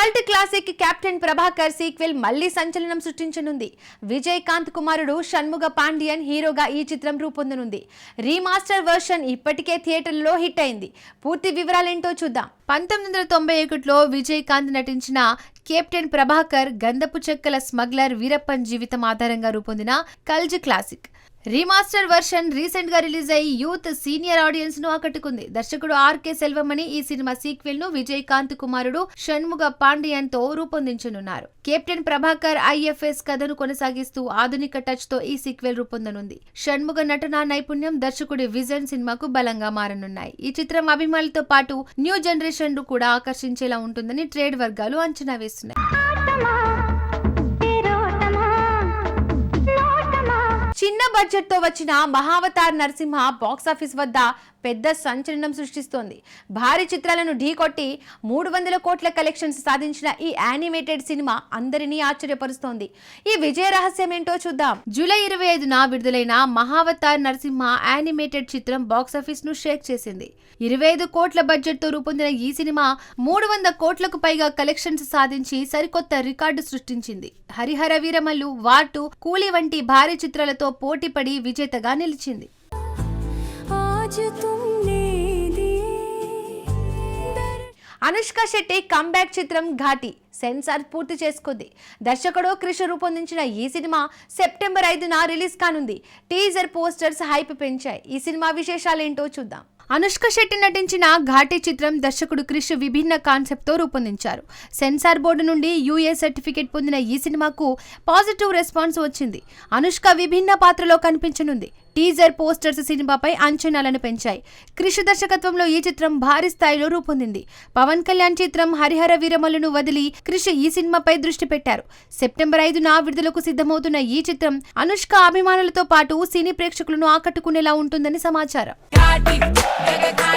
Cult classic captain Prabhakar sequel మళ్ళీ సంచలనం సృష్టించనుంది. విజయ్ కాంత్ కుమారుడు షణ్ముగ పాండియన్ హీరోగా ఈ చిత్రం రూపొందనుంది. రీమాస్టర్ వర్షన్ ఇప్పటికే థియేటర్లో హిట్ అయింది పూర్తి వివరాలేంటో చూద్దాం. పంతొమ్మిది వందల తొంభై ఒకటిలో విజయకాంత్ నటించిన కెప్టెన్ ప్రభాకర్ గంధపు చెక్కల స్మగ్లర్ వీరప్పన్ జీవితం ఆధారంగా రూపొందిన కల్జ్ క్లాసిక్. రీమాస్టర్ వర్షన్ రీసెంట్గా రిలీజ్ అయ్యి యూత్ సీనియర్ ఆడియన్స్ను ఆకట్టుకుంది. దర్శకుడు ఆర్కే సెల్వమణి ఈ సినిమా సీక్వెల్ను విజయకాంత్ కుమారుడు షణ్ముగ పాండియన్తో రూపొందించనున్నారు. కెప్టెన్ ప్రభాకర్ ఐఎఫ్ఎస్ కథను కొనసాగిస్తూ ఆధునిక టచ్తో ఈ సీక్వెల్ రూపొందనుంది. షణ్ముగ నటన నైపుణ్యం దర్శకుడి విజన్ సినిమాకు బలంగా మారనున్నాయి. ఈ చిత్రం అభిమానులతో పాటు న్యూ జనరేషన్ను కూడా ఆకర్షించేలా ఉంటుందని ట్రేడ్ వర్గాలు అంచనా వేస్తున్నాయి. చిన్న బడ్జెట్తో వచ్చిన మహావతార్ నరసింహ బాక్సాఫీస్ వద్ద పెద్ద సంచలనం సృష్టిస్తోంది. భారీ చిత్రాలను ఢీకొట్టి మూడు వందల కోట్ల కలెక్షన్స్ సాధించిన ఈ యానిమేటెడ్ సినిమా అందరినీ ఆశ్చర్యపరుస్తోంది. ఈ విజయ రహస్యం ఏంటో చూద్దాం. జూలై ఇరవై ఐదున విడుదలైన మహావతార్ నరసింహ యానిమేటెడ్ చిత్రం బాక్సాఫీస్ను షేక్ చేసింది. ఇరవై ఐదు కోట్ల బడ్జెట్తో రూపొందిన ఈ సినిమా మూడు వంద కోట్లకు పైగా కలెక్షన్స్ సాధించి సరికొత్త రికార్డు సృష్టించింది. హరిహర వీరమల్లు వాటు కూలి వంటి భారీ చిత్రాలతో పోటీ పోటీపడి విజేతగా నిలిచింది. అనుష్క శెట్టి కమ్బ్యాక్ చిత్రం ఘాటి. సెన్సార్ పూర్తి చేసుకుంది. దర్శకుడు కృష్ణ రూపొందించిన ఈ సినిమా సెప్టెంబర్ ఐదున రిలీజ్ కానుంది. టీజర్ పోస్టర్స్ హైప్ పెంచాయి. ఈ సినిమా విశేషాలేంటో చూద్దాం. అనుష్క శెట్టి నటించిన ఘాటి చిత్రం దర్శకుడు క్రిష్ విభిన్న కాన్సెప్ట్తో రూపొందించారు. సెన్సార్ బోర్డు నుండి యూఏ సర్టిఫికేట్ పొందిన ఈ సినిమాకు పాజిటివ్ రెస్పాన్స్ వచ్చింది. అనుష్క విభిన్న పాత్రలో కనిపించనుంది. టీజర్ పోస్టర్స్ సినిమాపై అంచనాలను పెంచాయి. క్రిష్ దర్శకత్వంలో ఈ చిత్రం భారీ స్థాయిలో రూపొందింది. పవన్ కళ్యాణ్ చిత్రం హరిహర వీరమలను వదిలి క్రిష్ ఈ సినిమాపై దృష్టి పెట్టారు. సెప్టెంబర్ ఐదున విడుదలకు సిద్ధమవుతున్న ఈ చిత్రం అనుష్క అభిమానులతో పాటు సినీ ప్రేక్షకులను ఆకట్టుకునేలా ఉంటుందని సమాచారం. ఘాటి